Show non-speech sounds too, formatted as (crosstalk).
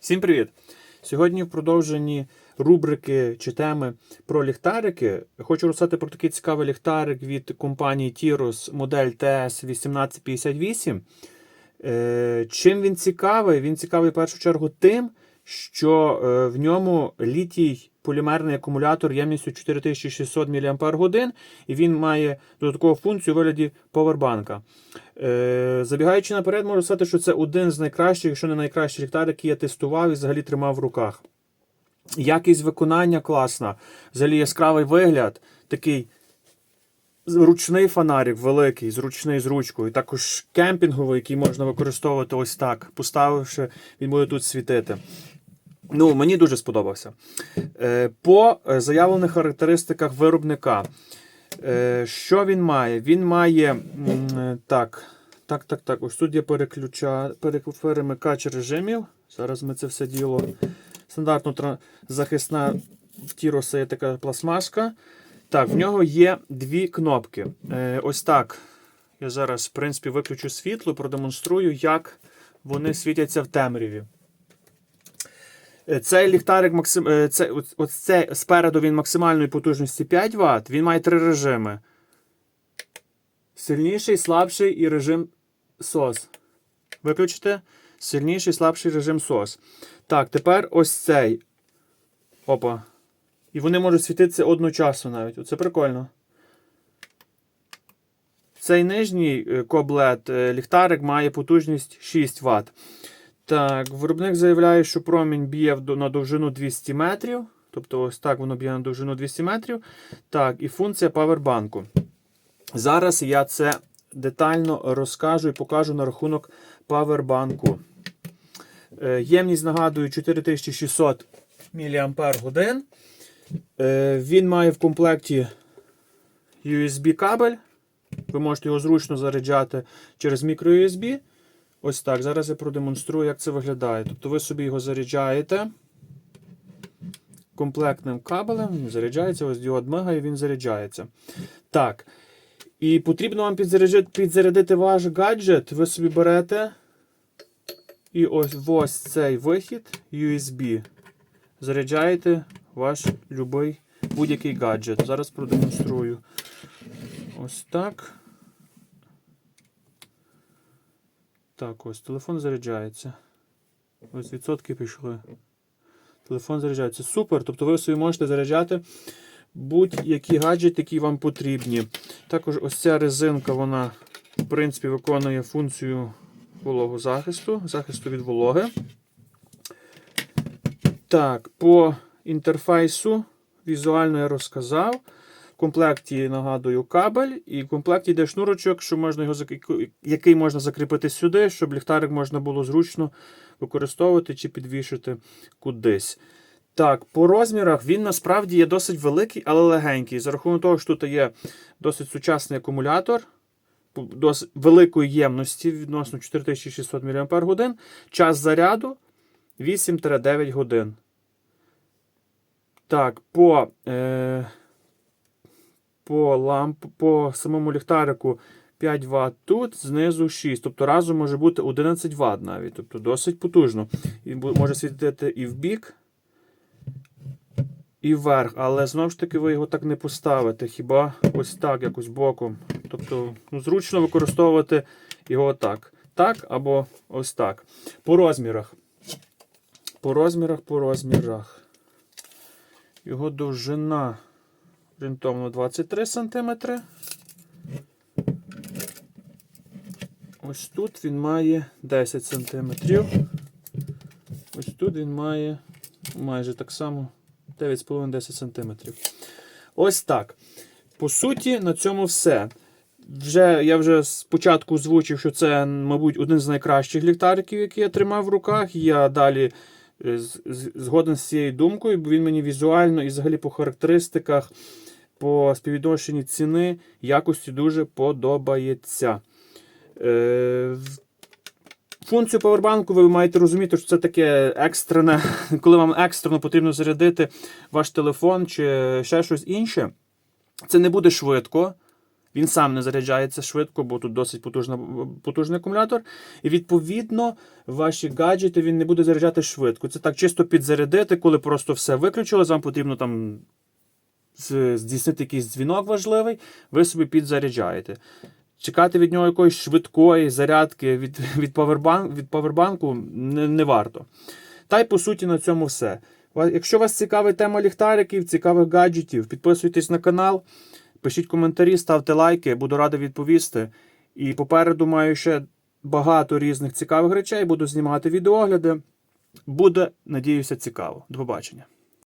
Всім привіт! Сьогодні в продовженні рубрики чи теми про ліхтарики хочу розказати про такий цікавий ліхтарик від компанії Tiros модель TS1858. Е, Чим він цікавий? Він цікавий в першу чергу тим, що е, в ньому літій полімерний акумулятор ємністю 4600 мАч, і він має додаткову функцію у вигляді повербанка. Е, Забігаючи наперед, можу сказати, що це один з найкращих, якщо не найкращий ліхтар, який я тестував і взагалі тримав в руках. Якість виконання класна, взагалі яскравий вигляд, такий ручний фонарик великий, зручний з ручкою. Також кемпінговий, який можна використовувати ось так. Поставивши, він буде тут світити. Ну, мені дуже сподобався. Е, По е, заявлених характеристиках виробника. Е, Що він має? Він має. Так, так, так, так. Ось тут є перемикач режимів. Зараз ми це все діло. Стандартно захисна в Тіроса є така пластмаска. Так, в нього є дві кнопки. Ось так. Я зараз, в принципі, виключу світло, продемонструю, як вони світяться в темряві. Е, Цей ліхтарик максим... е, це, ось- це спереду він максимальної потужності 5 Вт. Він має три режими: сильніший, слабший і режим SOS. Виключите? Сильніший, слабший режим SOS. Так, тепер ось цей. Опа. І вони можуть світитися одночасно навіть. Оце прикольно. Цей нижній е, коблет ліхтарик має потужність 6 Вт. Так, виробник заявляє, що промінь б'є на довжину 200 метрів. Тобто, ось так воно б'є на довжину 200 метрів. Так, і функція павербанку. Зараз я це детально розкажу і покажу на рахунок павербанку. Е, Ємність, нагадую, 4600 мАч. Е, Він має в комплекті USB кабель. Ви можете його зручно заряджати через microUSB. Ось так. Зараз я продемонструю, як це виглядає. Тобто ви собі його заряджаєте комплектним кабелем, він заряджається, ось діод мигає, він заряджається. Так. І потрібно вам підзаряджати, підзарядити ваш гаджет. Ви собі берете і ось ось цей вихід USB. Заряджаєте ваш будь-який гаджет. Зараз продемонструю. Ось так. Так, ось телефон заряджається. Ось відсотки пішли. Телефон заряджається. Супер. Тобто ви собі можете заряджати будь-які гаджети, які вам потрібні. Також ось ця резинка, вона, в принципі, виконує функцію вологозахисту, захисту від вологи. Так, по інтерфейсу візуально я розказав. Комплекті нагадую кабель, і в комплекті йде шнурочок, що можна його який можна закріпити сюди, щоб ліхтарик можна було зручно використовувати чи підвішити кудись. Так, по розмірах він насправді є досить великий, але легенький. За рахунок того, що тут є досить сучасний акумулятор, досить великої ємності відносно 4600 мАч, час заряду 8-9 годин. Так, по, е, по, ламп, по самому ліхтарику 5 Вт тут, знизу 6. Тобто разом може бути 11 Вт навіть. Тобто досить потужно. І може світити і в бік, і вверх. Але знову ж таки ви його так не поставите. Хіба ось так, якось боком. Тобто ну, зручно використовувати його так. Так або ось так. По розмірах. По розмірах, по розмірах. Його довжина орієнтовно 23 см. Ось тут він має 10 см. Ось тут він має майже так само 9,5-10 см. Ось так. По суті, на цьому все. Вже, я вже спочатку озвучив, що це, мабуть, один з найкращих ліхтариків, який я тримав в руках. Я далі е, згоден з цією думкою, бо він мені візуально і взагалі по характеристиках, по співвідношенні ціни, якості дуже подобається. Е, Функцію павербанку ви маєте розуміти, що це таке екстрене, (laughs) коли вам екстрено потрібно зарядити ваш телефон чи ще щось інше. Це не буде швидко. Він сам не заряджається швидко, бо тут досить потужна, потужний акумулятор. І відповідно ваші гаджети він не буде заряджати швидко. Це так чисто підзарядити, коли просто все виключилось, вам потрібно там здійснити якийсь дзвінок важливий, ви собі підзаряджаєте. Чекати від нього якоїсь швидкої зарядки від, від, павербан, від павербанку не, не варто. Та й по суті на цьому все. Якщо вас цікавить тема ліхтариків, цікавих гаджетів, підписуйтесь на канал, пишіть коментарі, ставте лайки, буду радий відповісти. І попереду маю ще багато різних цікавих речей, буду знімати відеогляди. Буде, надіюся, цікаво. До побачення.